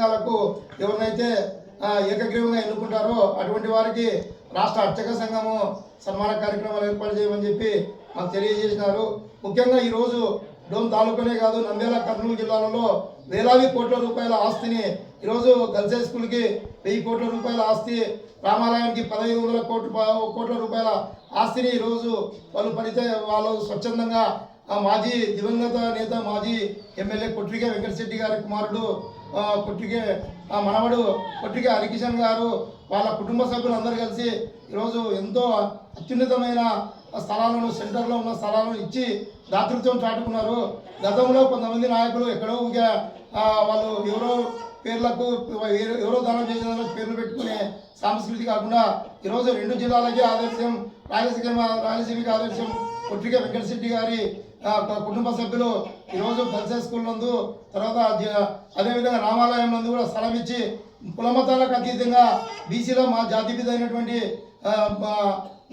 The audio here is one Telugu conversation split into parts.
సంఘాలకు ఎవరినైతే ఏకగ్రీవంగా ఎన్నుకుంటారో అటువంటి వారికి రాష్ట్ర అర్చక సంఘము సన్మాన కార్యక్రమాలు ఏర్పాటు చేయమని చెప్పి మాకు తెలియజేసినారు. ముఖ్యంగా ఈరోజు డోమ్ తాలూకానే కాదు నంద్యాల కర్నూలు జిల్లాలలో వేలాది కోట్ల రూపాయల ఆస్తిని ఈరోజు గర్ల్స్ హై స్కూల్కి వెయ్యి కోట్ల రూపాయల ఆస్తి రామాలయానికి పదహైదు వందల కోట్ల కోట్ల రూపాయల ఆస్తిని ఈరోజు వాళ్ళు పడితే వాళ్ళు స్వచ్ఛందంగా ఆ మాజీ దివంగత నేత మాజీ ఎమ్మెల్యే కొట్రికే వెంకటశెట్టి గారి కుమారుడు ఆ, కొట్రికే ఆ మనవడు కొట్రికే హరికిషన్ గారు వాళ్ళ కుటుంబ సభ్యులు అందరూ కలిసి ఈరోజు ఎంతో అత్యున్నతమైన స్థలాలను సెంటర్లో ఉన్న స్థలాలను ఇచ్చి దాతృత్వం చాటుకున్నారు. గతంలో కొంతమంది నాయకులు ఎక్కడో వాళ్ళు ఎవరో పేర్లకు ఎవరో- దానం చేసిన పేర్లు పెట్టుకునే సాంస్కృతిక కాకుండా ఈరోజు రెండు జిల్లాలకే ఆదర్శం. రాయలసీమ రాయలసీమకి ఆదర్శం. కొట్రిక వెంకటశెట్టి గారి కుటుంబ సభ్యులు ఈరోజు గర్ల్స్ స్కూల్ నందు తర్వాత అదేవిధంగా రామాలయం నందు కూడా స్థలం ఇచ్చి కులమతాలకు అతీతంగా బీసీలో మా జాతిపిత అయినటువంటి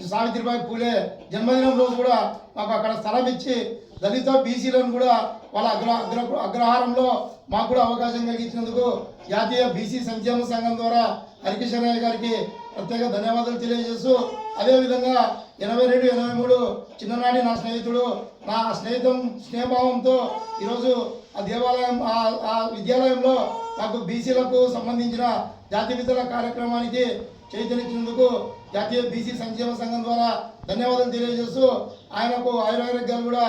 సావిత్రిబాయి పూలే జన్మదినం రోజు కూడా మాకు అక్కడ స్థలం ఇచ్చి దళిత బీసీలను కూడా వాళ్ళ అగ్ర అగ్ర అగ్రహారంలో మాకు కూడా అవకాశం కలిగించినందుకు జాతీయ బీసీ సంక్షేమ సంఘం ద్వారా హరికిషన్ గారికి ప్రత్యేక ధన్యవాదాలు తెలియజేస్తూ అదేవిధంగా ఎనభై రెండు ఎనభై మూడు చిన్ననాటి నా స్నేహితుడు నా స్నేహితం స్నేహభావంతో ఈరోజు ఆ దేవాలయం ఆ విద్యాలయంలో నాకు బీసీలకు సంబంధించిన జాతిపితల కార్యక్రమానికి చైతన్యించినందుకు జాతీయ బీసీ సంక్షేమ సంఘం ద్వారా ధన్యవాదాలు తెలియజేస్తూ ఆయనకు ఆయురారోగ్యాలు కూడా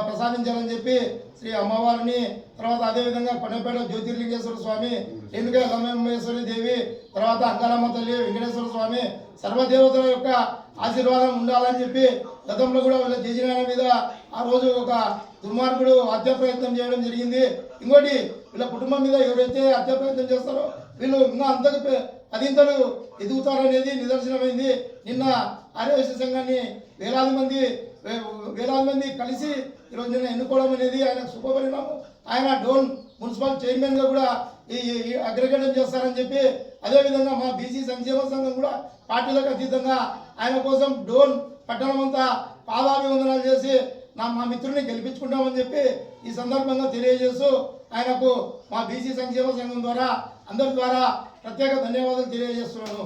ప్రసాదించాలని చెప్పి శ్రీ అమ్మవారిని తర్వాత అదేవిధంగా కొండపేట జ్యోతిర్లింగేశ్వర స్వామి రేణుకా గమేశ్వరి దేవి తర్వాత అంకారమ్మ తల్లి వెంకటేశ్వర స్వామి సర్వదేవతల యొక్క ఆశీర్వాదం ఉండాలని చెప్పి గతంలో కూడా వీళ్ళ జయజనాయన మీద ఆ రోజు ఒక దుర్మార్గుడు హత్య ప్రయత్నం చేయడం జరిగింది. ఇంకోటి వీళ్ళ కుటుంబం మీద ఎవరైతే హత్య ప్రయత్నం చేస్తారో వీళ్ళు ఇంకా అంతకు పె- ఎదుగుతారనేది నిదర్శనమైంది. నిన్న ఆర్యవేశ సంఘాన్ని వేలాది మంది వేలాది మంది కలిసి ఈరోజు నిన్న ఎన్నుకోవడం అనేది ఆయన శుభపరిణామం. ఆయన డోన్ మున్సిపల్ చైర్మన్గా కూడా ఈ ఈ చేస్తారని చెప్పి అదేవిధంగా మా బీసీ సంక్షేమ సంఘం కూడా పార్టీలకు అతీతంగా ఆయన కోసం డోన్ పట్టణం అంతా పాదాభివందనాలు చేసి నా మా మిత్రుడిని గెలిపించుకుంటామని చెప్పి ఈ సందర్భంగా తెలియజేస్తూ ఆయనకు మా బీసీ సంక్షేమ సంఘం ద్వారా అందరి ద్వారా ప్రత్యేక ధన్యవాదాలు తెలియజేస్తున్నాను.